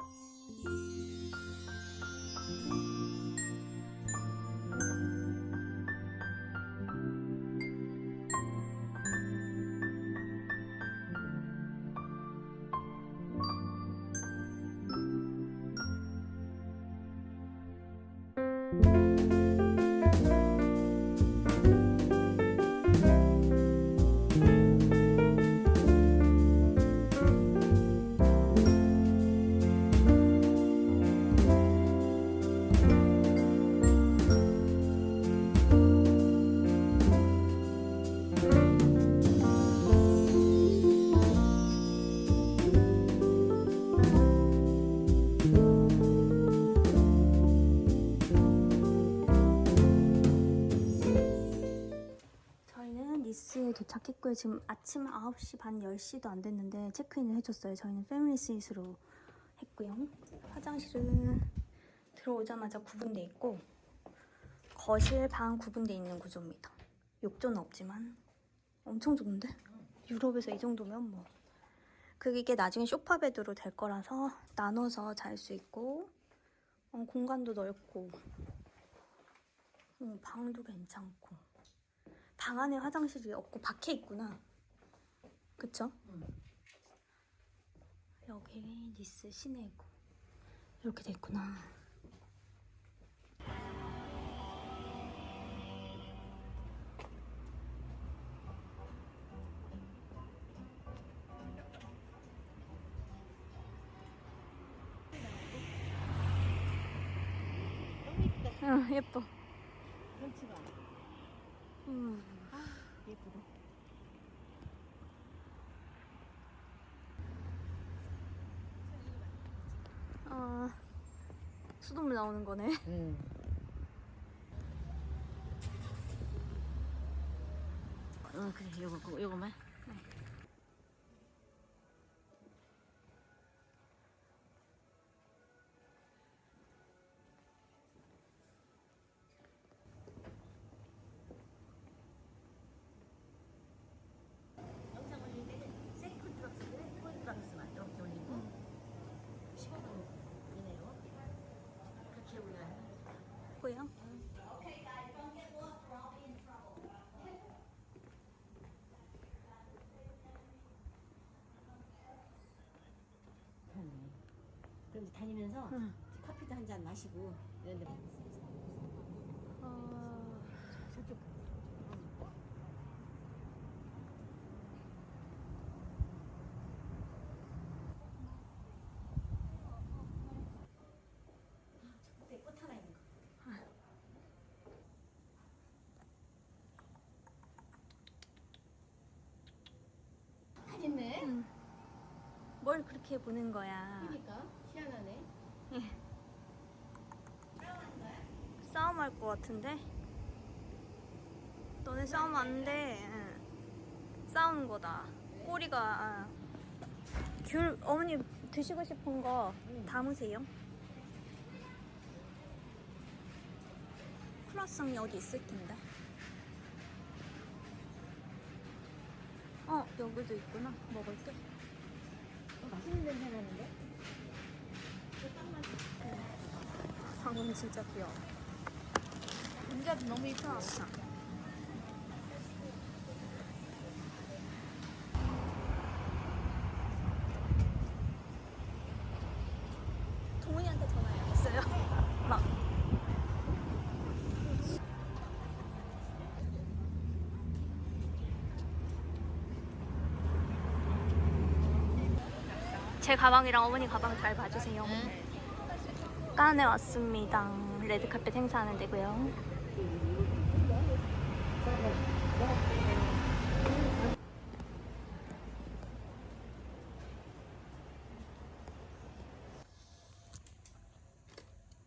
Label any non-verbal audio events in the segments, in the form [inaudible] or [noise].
you 바티코에 지금 아침 9시 반 10시도 안 됐는데 체크인을 해줬어요. 저희는 패밀리 스윗으로 했고요. 화장실은 들어오자마자 구분돼 있고 거실 방 구분돼 있는 구조입니다. 욕조는 없지만 엄청 좁은데? 유럽에서 이 정도면 뭐 그게 나중에 쇼파 베드로 될 거라서 나눠서 잘 수 있고 어, 공간도 넓고 어, 방도 괜찮고 방 안에 화장실이 없고 밖에 있구나 그쵸? 여기 니스 시내고 이렇게 돼 있구나 응 예뻐 그렇지가 않아. 음. 예쁘다. 아 수돗물 나오는 거네 [laughs] 응. 어 그래 요거 요거만. 영상 올릴 때는 세이클 드럭스인데 폴 드럭스만 이렇게 올리고 15분 이내로 그렇게 올려야 고요 편해. 그럼 이제 다니면서 응. 커피도 한 잔 마시고 이런 데 어... 저쪽 저쪽에 꽃 하나 있는 거. 맛있네. 뭘 그렇게 보는 거야 그러니까 희한하네. 싸움할 것 같은데 너네 싸우면 안돼 응. 싸우는 거다 꼬리가 아. 귤 어머니 드시고 싶은 거 응. 담으세요 크로아상이 어디 있을 텐데 어 여기도 있구나 먹을 게 어, 맛있는 냄새 나는데? 방금 진짜 귀여워 문자도 너무 이뻐. 크로아상 동훈이한테 전화해야겠어요 막 제 가방이랑 어머니 가방 잘 봐주세요. 깐에 왔습니다. 레드카펫 행사하는 데고요.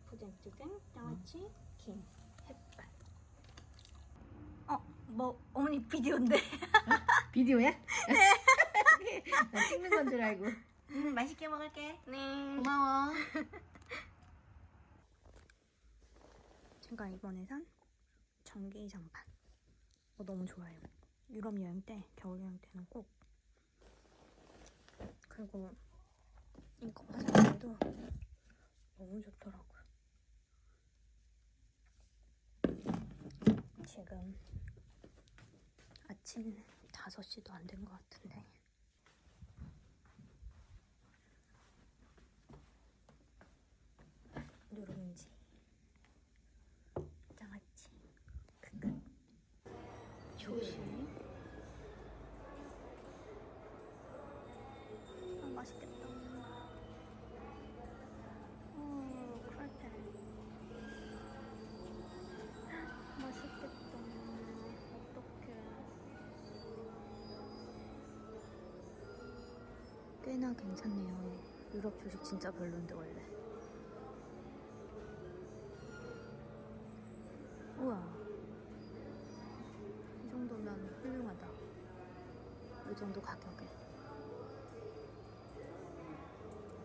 부등부등 양아치 김 햇반. 어, 뭐 어머니 비디오인데. 비디오야? [laughs] 네. [laughs] 나 찍는 건 줄 알고. 음, 맛있게 먹을게. 네. 고마워. [laughs] 제가 이번에 산 전기 장판. 어, 너무 좋아요. 유럽 여행 때, 겨울 여행 때는 꼭. 그리고 이거 화장실도 너무 좋더라고요. 지금 아침 5시도 안 된 것 같은데. 괜찮네요. 유럽 조식 진짜 별론데 원래. 우와. 이 정도면 훌륭하다. 이 정도 가격에.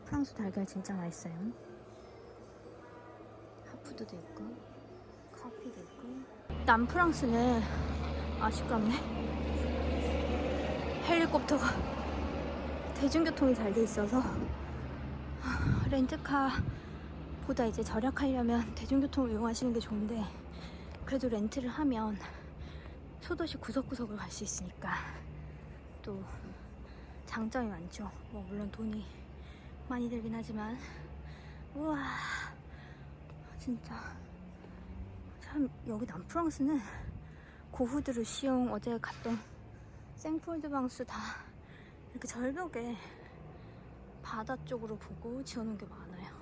프랑스 달걀 진짜 맛있어요. 하프드도 있고, 커피도 있고. 남프랑스는 아쉽겠네. 헬리콥터가. 대중교통이 잘 돼 있어서 하, 렌트카보다 이제 절약하려면 대중교통을 이용하시는 게 좋은데 그래도 렌트를 하면 소도시 구석구석을 갈 수 있으니까 또 장점이 많죠. 뭐 물론 돈이 많이 들긴 하지만 우와 진짜 참 여기 남프랑스는 고후드르 시옹 어제 갔던 생폴드방스 다 이렇게 절벽에 바다 쪽으로 보고 지어놓은 게 많아요.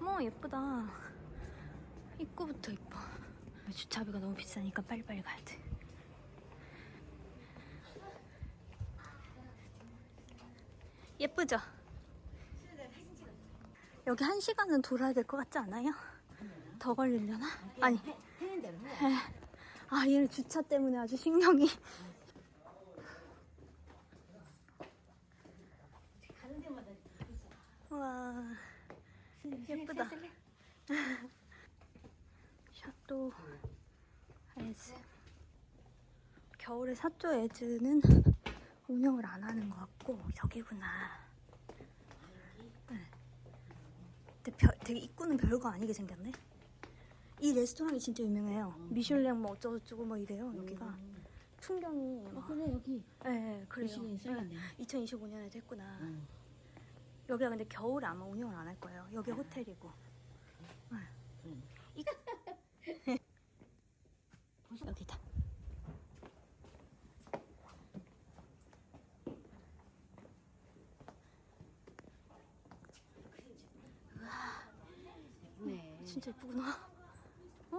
어머 예쁘다. 입구부터 이뻐. 주차비가 너무 비싸니까 빨리빨리 가야 돼. 예쁘죠? 여기 한 시간은 돌아야 될 것 같지 않아요? 더 걸리려나? 아니. 아 얘는 주차 때문에 아주 신경이. 가는 데마다 와 예쁘다. [laughs] 샤또 에즈. 겨울에 샤또 에즈는 운영을 안 하는 것 같고 여기구나. 네. 근데 별- 되게 입구는 별거 아니게 생겼네. 이 레스토랑이 진짜 유명해요. 미슐랭 뭐 어쩌고저쩌고 뭐 이래요 여기가. 풍경이 어막 그래 여기 예, 네, 그래요. 시간이 써있네. 2025년에도 했구나. 응. 여기가 근데 겨울에 아마 운영을 안 할 거예요. 여기 호텔이고. 네. 그러네. 이... 여기다. 네. 진짜 예쁘구나. 어,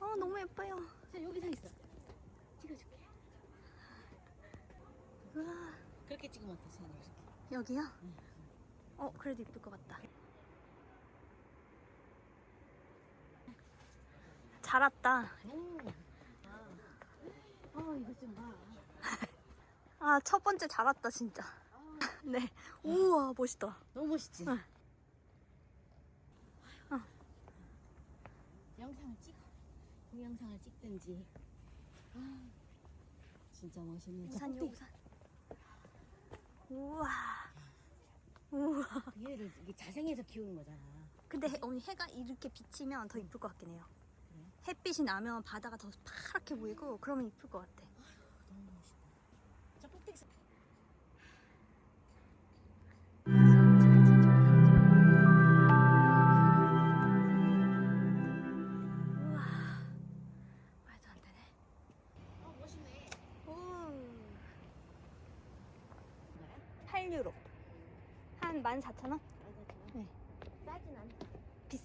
어 너무 예뻐요. 자 여기 서 있어. 찍어줄게. 우와, 그렇게 찍으면 선이 이렇게. 여기요? 어, 그래도 예쁠 것 같다. 잘 왔다. 오. 아. 어첫 번째 잘 왔다, 진짜. [laughs] 네. 우와, 멋있다. 너무 멋있지. 응. 어. 영상을 찍어. 동영상을 찍든지. 아, 진짜 멋있네. 저 우산이요, 우산. 우와. 우와. 얘를 이게 자생해서 키우는 거잖아. 근데 해, 언니 해가 이렇게 비치면 더 이쁠 것 같긴 해요. 햇빛이 나면 바다가 더 파랗게 보이고 그러면 이쁠 것 같아.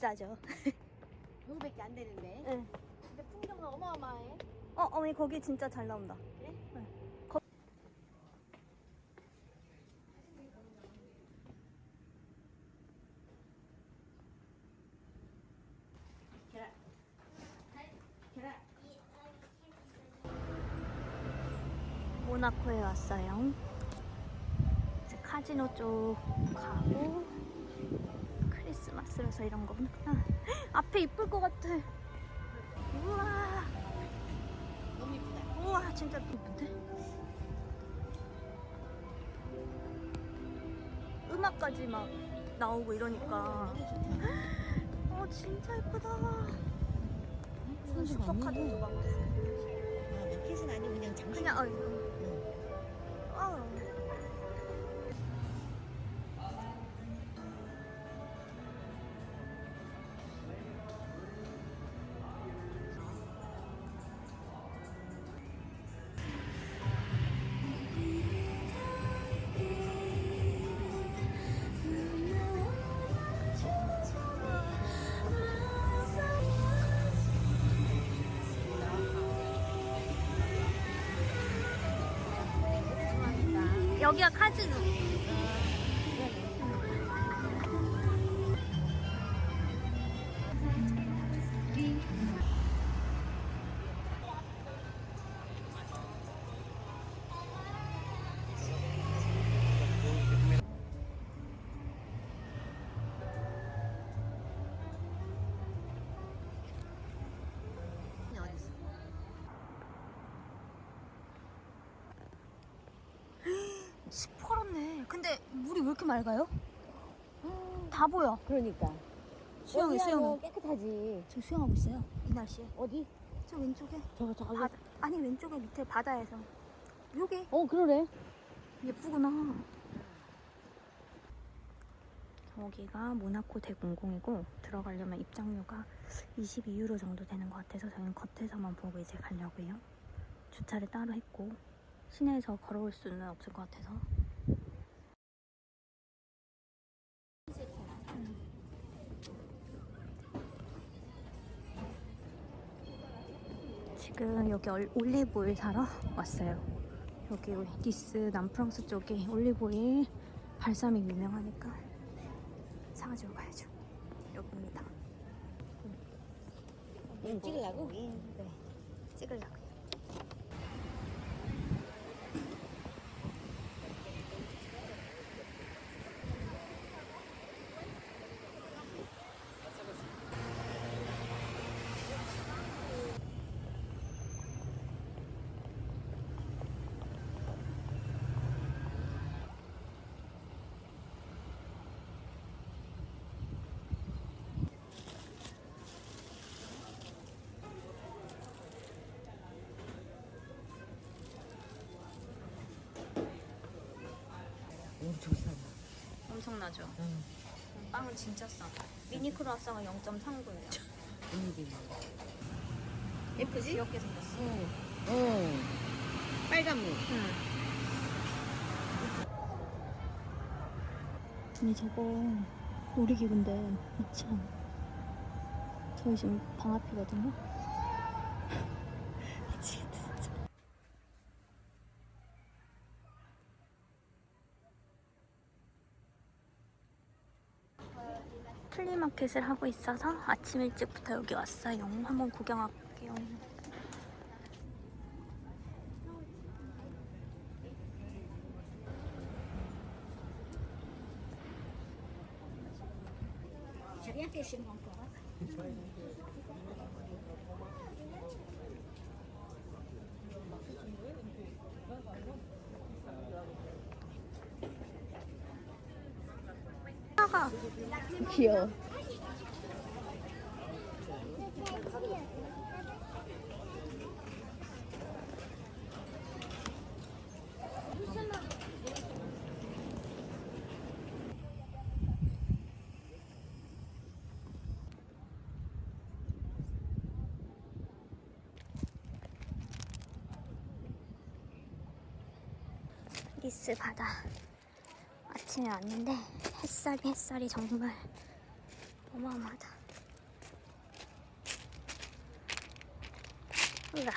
비싸죠. [laughs] 그거밖에 안 되는데. 네. 근데 풍경은 어마어마해. 어, 어머니 거기 진짜 잘 나온다. 그래? 네. 거... 계란. 계란. 모나코에 왔어요. 카지노 쪽 가고 크리스마스라서 이런 거구나. 앞에 이쁠 것 같아. 우와, 너무 이쁘다. 우와, 진짜 이쁜데? 음악까지 막 나오고 이러니까. 어, 진짜. 선수가 슈퍼카드도 막. 아, 마켓은 아니고 그냥 장식. 그냥, 어, 이거. 응. 어. 여기가 카지노. 이 이렇게 맑아요? 다 보여. 그러니까. 수영해, 어디야, 수영해. 너 깨끗하지. 저 수영하고 있어요. 이 날씨에. 어디? 저 왼쪽에. 저거 저거. 바다. 아니 왼쪽에 밑에 바다에서. 요게 어 그러네. 예쁘구나. 여기가 모나코 대공공이고 들어가려면 입장료가 22유로 정도 되는 것 같아서 저희는 겉에서만 보고 이제 가려고요. 주차를 따로 했고 시내에서 걸어올 수는 없을 것 같아서. 지금 여기 얼- 올리브오일 사러 왔어요. 여기 니스 남프랑스 쪽에 올리브오일 발사믹 유명하니까 사가지고 가야죠. 여기입니다. 응, 찍으려고? 네, 찍으려고요. 엄청 싸다. 엄청나죠? 응. 빵은 진짜 싸. 미니 크로아상은 0.39예요. 분위기. 예쁘지? 귀엽게 생겼어. 응. 응. 빨간 물. 응. 아니 저거 놀이기구인데 2천. 저희 지금 방 앞이거든요. 미치겠다 진짜. 플리 마켓을 하고 있어서 아침 일찍부터 여기 왔어요. 한번 구경할게요. 귀여워. 니스 바다 아침에 왔는데 햇살이 햇살이 정말 어마어마하다. 우와.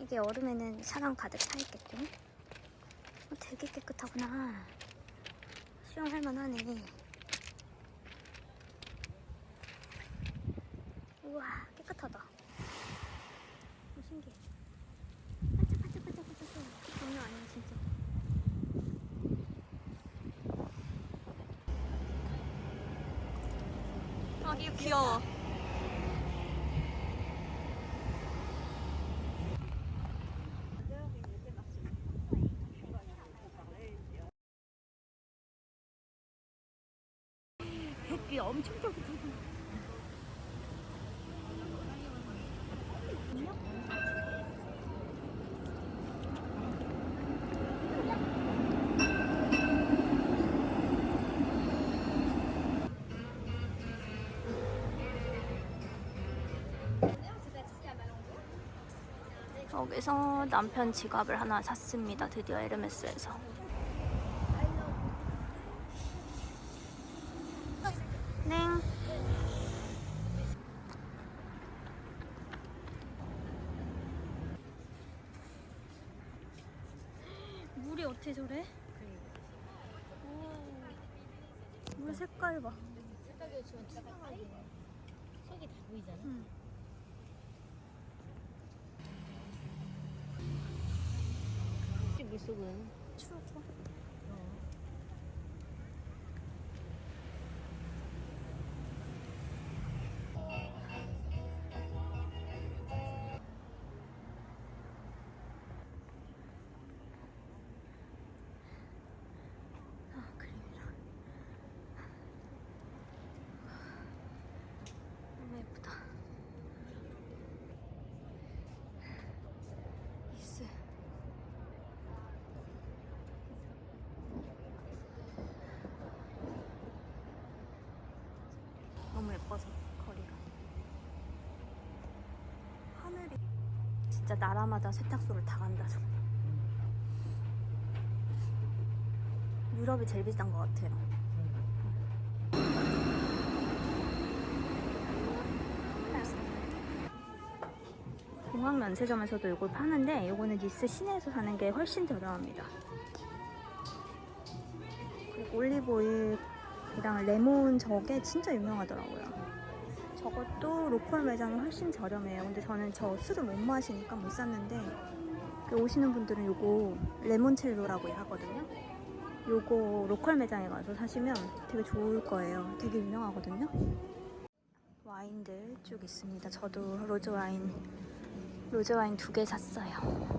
이게 얼음에는 사람 가득 차 있겠죠? 어, 되게 깨끗하구나. 수영할 만하네. 우와 깨끗하다. 어, 신기해 반짝반짝반짝반짝 장난 아니야 진짜 아 이거 귀여워 햇빛 엄청 좋다. 여기서 남편 지갑을 하나 샀습니다 드디어 에르메스에서 네 물이 어떻게 저래? 오, 물 색깔 봐 색깔도 지금 투명하게 색이 다 보이잖아. 응. 물속은. 추워 너무 예뻐서 거리가. 하늘이 진짜 나라마다 세탁소를 다 간다 정말. 유럽이 제일 비싼 것 같아요. 공항 면세점에서도 이걸 파는데 이거는 니스 시내에서 사는 게 훨씬 저렴합니다. 그리고 올리브 오일 이랑 레몬 저게 진짜 유명하더라고요. 저것도 로컬 매장이 훨씬 저렴해요. 근데 저는 저 술을 못 마시니까 못 샀는데 그 오시는 분들은 요거 레몬첼로라고 하거든요. 요거 로컬 매장에 가서 사시면 되게 좋을 거예요. 되게 유명하거든요. 와인들 쭉 있습니다. 저도 로즈 와인 로즈 와인 두 개 샀어요.